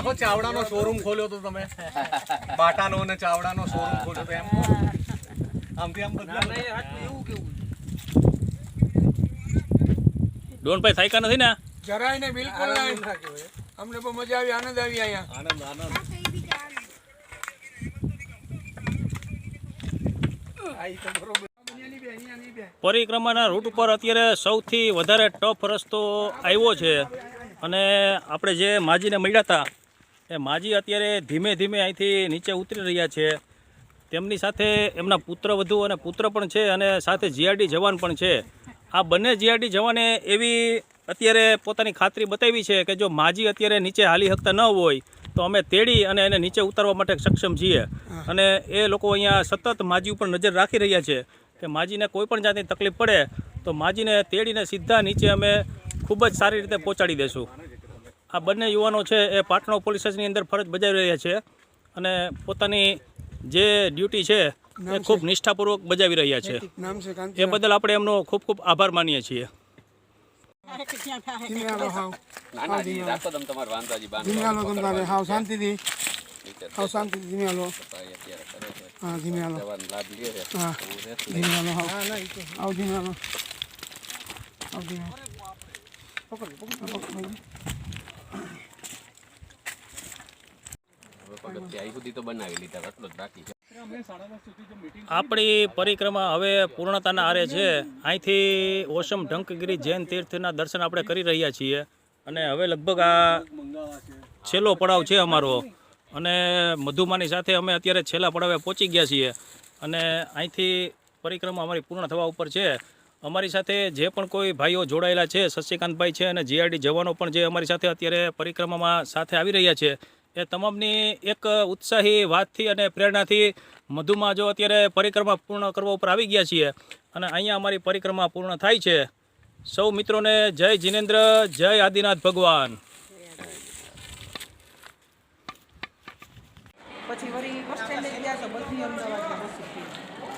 આખો ચાવડાનો શોરૂમ ખોલ્યો તો તમે. બાટાનો અને ચાવડાનો શોરૂમ ખોલ્યો તો એમ. આમથી આમ બદલા ડોનભાઈ થાયકા નથી ને જરાય ને બિલકુલ નહીં. અમને બહુ મજા આવી આનંદ આવી અહીંયા. આનંદ આનંદ. પરિક્રમાના રૂટ ઉપર અત્યારે સૌથી વધારે ટફ રસ્તો આવ્યો છે. અને આપણે જે માજીને મળ્યા હતા એ માજી અત્યારે ધીમે ધીમે અહીંથી નીચે ઉતરી રહ્યા છે. તેમની સાથે એમના પુત્ર વધુ અને પુત્ર પણ છે અને સાથે જીઆરડી જવાન પણ છે. આ બંને જીઆરડી જવાને એવી અત્યારે પોતાની ખાતરી બતાવી છે કે જો માજી અત્યારે નીચે હાલી શકતા ન હોય, તો અમે તેડી અને એને નીચે ઉતારવા માટે સક્ષમ છીએ. અને એ લોકો અહીંયા સતત માજી ઉપર નજર રાખી રહ્યા છે કે માજીને કોઈ પણ જાતની તકલીફ પડે, તો માજીને તેડીને સીધા નીચે અમે ખૂબ જ સારી રીતે પહોંચાડી દઈશું આ બંને યુવાનો છે એ પાટણ પોલીસ સ્ટેશનની અંદર ફરજ બજાવી રહ્યા છે અને પોતાની જે ડ્યુટી છે એ ખૂબ નિષ્ઠાપૂર્વક બજાવી રહ્યા છે. નામ છે કાંતિ? એ બદલ આપણે એમનો ખૂબ ખૂબ આભાર માનીએ છીએ. પકડ પકડ. આપણી પરિક્રમા હવે પૂર્ણતાના આરે છે. અહીંથી ઓશમ ઢંકગીરી જૈન તીર્થના દર્શન આપણે કરી રહ્યા છીએ. અને હવે લગભગ આ છેલ્લો પડાવ છે અમારો. અને મધુમાની સાથે અમે અત્યારે છેલ્લા પડાવે પહોંચી ગયા છીએ. અને અહીંથી પરિક્રમા અમારી પૂર્ણ થવા ઉપર છે. અમારી સાથે જે પણ કોઈ ભાઈઓ જોડાયેલા છે, શશિકાંતભાઈ છે અને જીઆરડી જવાનો પણ જે અમારી સાથે અત્યારે પરિક્રમામાં સાથે આવી રહ્યા છે, એ તમામની એક ઉત્સાહી વાતથી અને પ્રેરણાથી મધુમાં જો અત્યારે પરિક્રમા પૂર્ણ કરવા ઉપર આવી ગયા છીએ અને અહીંયા અમારી પરિક્રમા પૂર્ણ થાય છે. સૌ મિત્રોને જય જીનેન્દ્ર, જય આદિનાથ ભગવાન. પછી વરી બસ સ્ટેન્ડે ગયા તો બધી હતી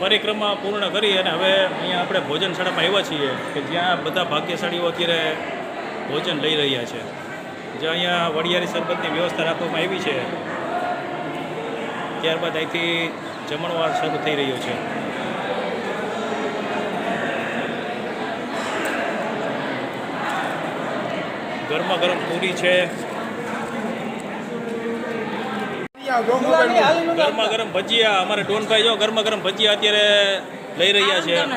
પરિક્રમા પૂર્ણ કરી અને હવે અહીંયા આપણે ભોજનશાળામાં આવ્યા છીએ કે જ્યાં બધા ભાગ્યશાળીઓ અત્યારે ભોજન લઈ રહ્યા છે. જ્યાં અહીંયા વડિયારી શરબતની વ્યવસ્થા રાખવામાં આવી છે. ત્યારબાદ અહીંથી જમણવાર શરૂ થઈ રહ્યો છે. ગરમા ગરમ પૂરી છે. ગરમા ગરમ ભજીયા અમારે ડોનભાઈ જો ગરમા ગરમ ભજીયા અત્યારે લઈ રહ્યા છે. ગરમ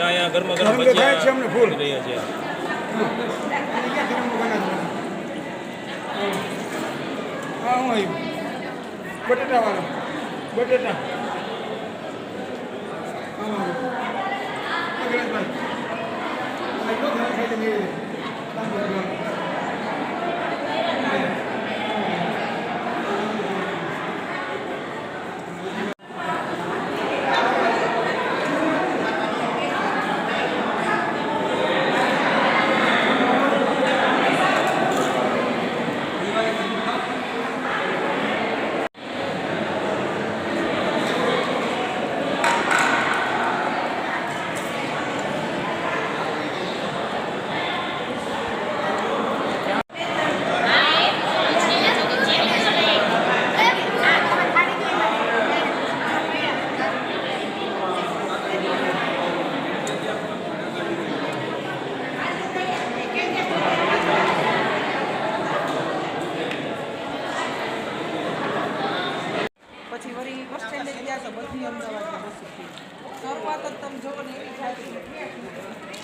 અહીંયા ગરમા ભજીયા અમને ફૂલ. લઈ રહ્યા છે. હા હું આવ્યું બટેટા વાળા બટેટા હા. પછી વળી બસ સ્ટેન્ડે ગયા તો બધી અમદાવાદની બસ શરૂઆત જ તમે જોવો ને એવી થાય